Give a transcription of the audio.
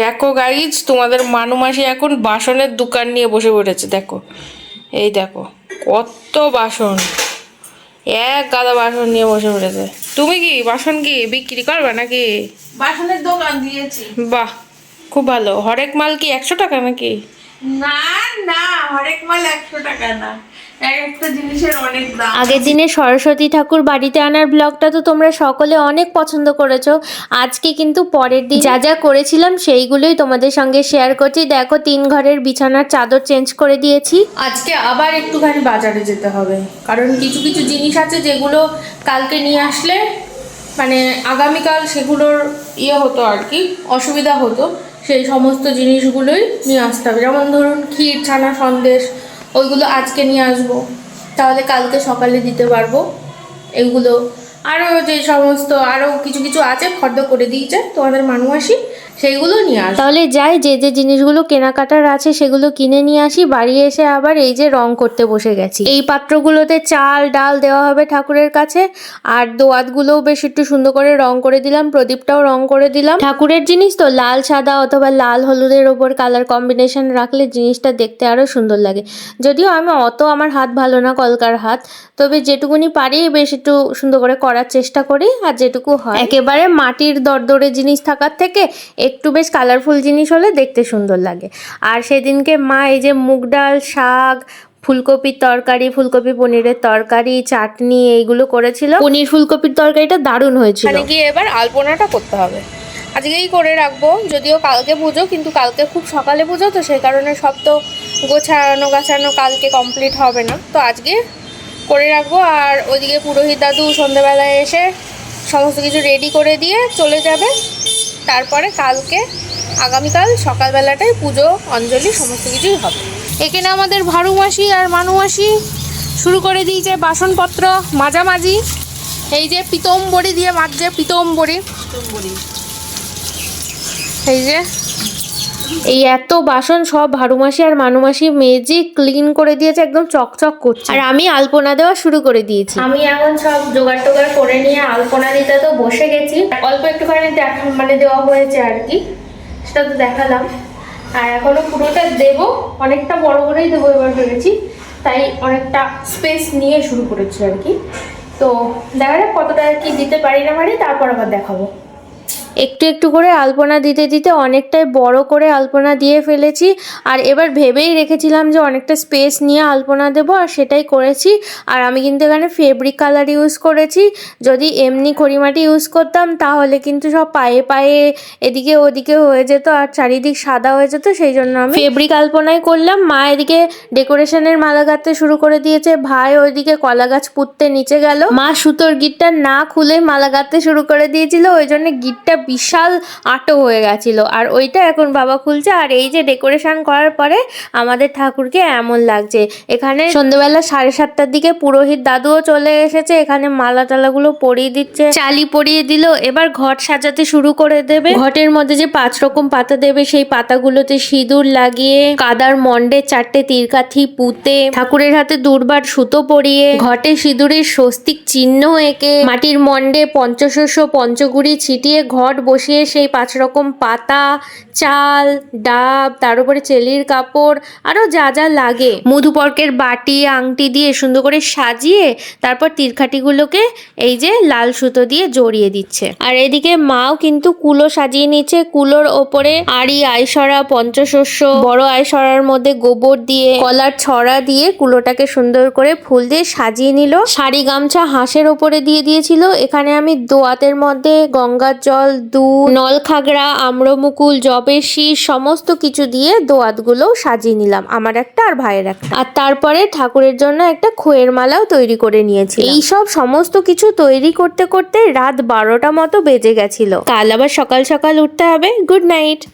দেখো গাইজ তোমাদের মানুমাসি এখন বাসনের দোকান নিয়ে বসে পড়েছে দেখো। এই দেখো কত বাসন। এক গাদা বাসন নিয়ে বসে পড়েছে। তুমি কি বাসন কি বিক্রি করবে নাকি? বাসনের দোকান দিয়েছি। বাহ খুব ভালো। হরেক মাল কি একশো টাকা নাকি? না না হরেক মাল একশো টাকা আগের দিনে সরস্বতী ঠাকুর বাড়িতে আনার ব্লগটা তো তোমরা সকলে অনেক পছন্দ করেছ। আজকে কিন্তু পরের দিন যা যা করেছিলাম সেইগুলোই তোমাদের সঙ্গে শেয়ার করছি। দেখো তিন ঘরের বিছানার চাদর চেঞ্জ করে দিয়েছি। আজকে আবার একটুখানি বাজারে যেতে হবে। কারণ কিছু কিছু জিনিস আছে যেগুলো কালকে নিয়ে আসলে মানে আগামীকাল সেগুলোর ইয়ে হতো আর কি অসুবিধা হতো। সেই সমস্ত জিনিসগুলোই নিয়ে আসতে হবে। যেমন ধরুন ক্ষীর, ছানা, সন্দেশ, ওইগুলো আজকে নিয়ে আসব। তাহলে কালকে সকালে দিতে পারব। এগুলো আরও যে সমস্ত আরও কিছু কিছু আছে ফর্দ করে দিয়েছে, তোমাদের মানুষ আসি সেইগুলো নিয়ে আসব। তাহলে যাই, যে যে জিনিসগুলো কেনাকাটার আছে সেগুলো কিনে নিয়ে আসি, বাড়ি এসে আবার এই যে রং করতে বসে গেছি। এই পাত্রগুলোতে চাল, ডাল দেওয়া হবে ঠাকুরের কাছে, আর দোয়াতগুলোও বেশ একটু সুন্দর করে রং করে দিলাম, প্রদীপটাও রং করে দিলাম। ঠাকুরের জিনিস তো লাল, সাদা অথবা লাল, হলুদের ওপর কালার কম্বিনেশন রাখলে জিনিসটা দেখতে আরও সুন্দর লাগে। যদিও আমি অত আমার হাত ভালো না কলকার হাত, তবে যেটুকুনি পারি বেশ একটু সুন্দর করে করার চেষ্টা করি আর যেটুকু হয়। একেবারে মাটির দরদরে জিনিস থাকার থেকে একটু বেশ কালারফুল জিনিস হলে দেখতে সুন্দর লাগে। আর সেদিনকে মা এই যে মুগ ডাল, শাক, ফুলকপির তরকারি, ফুলকপি পনিরের তরকারি, চাটনি এইগুলো করেছিল। পনির ফুলকপির তরকারিটা দারুণ হয়েছিল। এখানে গিয়ে এবার আলপনাটা করতে হবে। আজকেই করে রাখব, যদিও কালকে পুজো, কিন্তু কালকে খুব সকালে পুজো, তো সেই কারণে সব তো গোছানো গাছানো কালকে কমপ্লিট হবে না। তো আজকে করে রাখব। আর ওইদিকে পুরোহিত দাদু সন্ধেবেলায় এসে সমস্ত কিছু রেডি করে দিয়ে চলে যাবে। তারপরে কালকে আগামীকাল সকালবেলাটায় পুজো অঞ্জলি সমস্ত কিছুই হবে। এখানে আমাদের ভারু মাসি আর মানু মাসি শুরু করে দিয়েছে বাসনপত্র মাঝামাঝি। এই যে পিতম বড়ি দিয়ে মাজছে পিতম বড়ি এই যে এই এত বাসন সব ভারুমাসি আর মানুমাসি মেজে ক্লিন করে দিয়েছে একদম চকচক করছে। আর আমি আলপনা দেওয়া শুরু করে দিয়েছি। আমি এখন সব জোগাড় টোগাড় করে নিয়ে আলপনা দিতে তো বসে গেছি। অল্প একটুখানি দেখা মানে দেওয়া হয়েছে আর কি সেটা তো দেখালাম। আর এখনও পুরোটা দেবো অনেকটা বড় করেই দেবো এবার ভেবেছি। তাই অনেকটা স্পেস নিয়ে শুরু করেছি আর কি। তো দেখা যাক কতটা আর কি দিতে পারি না পারি তারপর আবার দেখাবো। একটু একটু করে আলপনা দিতে দিতে অনেকটাই বড় করে আলপনা দিয়ে ফেলেছি। আর এবার ভেবেই রেখেছিলাম যে অনেকটা স্পেস নিয়ে আলপনা দেবো, আর সেটাই করেছি। আর আমি কিন্তু এখানে ফেব্রিক কালার ইউজ করেছি। যদি এমনি খড়িমাটি ইউজ করতাম, তাহলে কিন্তু সব পায়ে পায়ে এদিকে ওদিকে হয়ে যেত আর চারিদিক সাদা হয়ে যেত, সেই জন্য আমি ফেব্রিক আলপনাই করলাম। মা এদিকে ডেকোরেশনের মালা গাঁথতে শুরু করে দিয়েছে। ভাই ওইদিকে কলা গাছ পুঁততে নিচে গেল। মা সুতোর গিটটা না খুলে মালা গাঁথতে শুরু করে দিয়েছিল, ওই জন্য গিটটা বিশাল আটো হয়ে গেছিল। আর ওইটা এখন বাবা খুলছে। আর এই যে ডেকোরেশন করার পরে আমাদের ঠাকুরকে এমন লাগছে। এখানে সন্ধ্যেবেলা সাড়ে সাতটার দিকে পুরোহিত দাদুও চলে এসেছে। এখানে মালা টালাগুলো পরিয়ে দিচ্ছে। চালি পরিয়ে দিল। এবার ঘট সাজাতে শুরু করে দেবে। ঘটের মধ্যে যে পাঁচ রকম পাতা দেবে, সেই পাতাগুলোতে সিঁদুর লাগিয়ে, কাদার মন্ডে চারটে তীরকাঠি পুঁতে, ঠাকুরের হাতে দুর্বার সুতো পরিয়ে, ঘটে সিঁদুরের স্বস্তিক চিহ্ন এঁকে, মাটির মন্ডে পঞ্চশস্য পঞ্চগুড়ি ছিটিয়ে ঘট বসিয়ে সেই পাঁচ রকম পাতা, চাল, ডাব, তার উপরে চেলির কাপড়, আরও যা যা লাগে। মধুপর্কের বাটি, আংটি দিয়ে সুন্দর করে সাজিয়ে তারপর তীরখাটিগুলোকে এই যে লাল সুতো দিয়ে জড়িয়ে দিচ্ছে। আর এদিকে মাও কিন্তু কুলো সাজিয়ে নিচ্ছে। কুলোর ওপরে আড়ি, আইসরা, পঞ্চশস্য, বড় আইসরার মধ্যে গোবর দিয়ে, কলার ছড়া দিয়ে কুলোটাকে সুন্দর করে ফুল দিয়ে সাজিয়ে নিল। শাড়ি গামছা হাঁসের ওপরে দিয়ে দিয়েছিল। এখানে আমি দোয়াতের মধ্যে গঙ্গার জল দুধ নলখাগড়া আম্রমুকুল জবের শীষ সমস্ত কিছু দিয়ে দোয়াতগুলো সাজিয়ে নিলাম আমার একটা আর ভাইয়ের একটা। আর তারপরে ঠাকুরের জন্য একটা খোয়ের মালাও তৈরি করে নিয়েছি এই সব সমস্ত কিছু তৈরি করতে করতে রাত বারোটা মতো বেজে গেছিল। কাল আবার সকাল সকাল উঠতে হবে। Good night.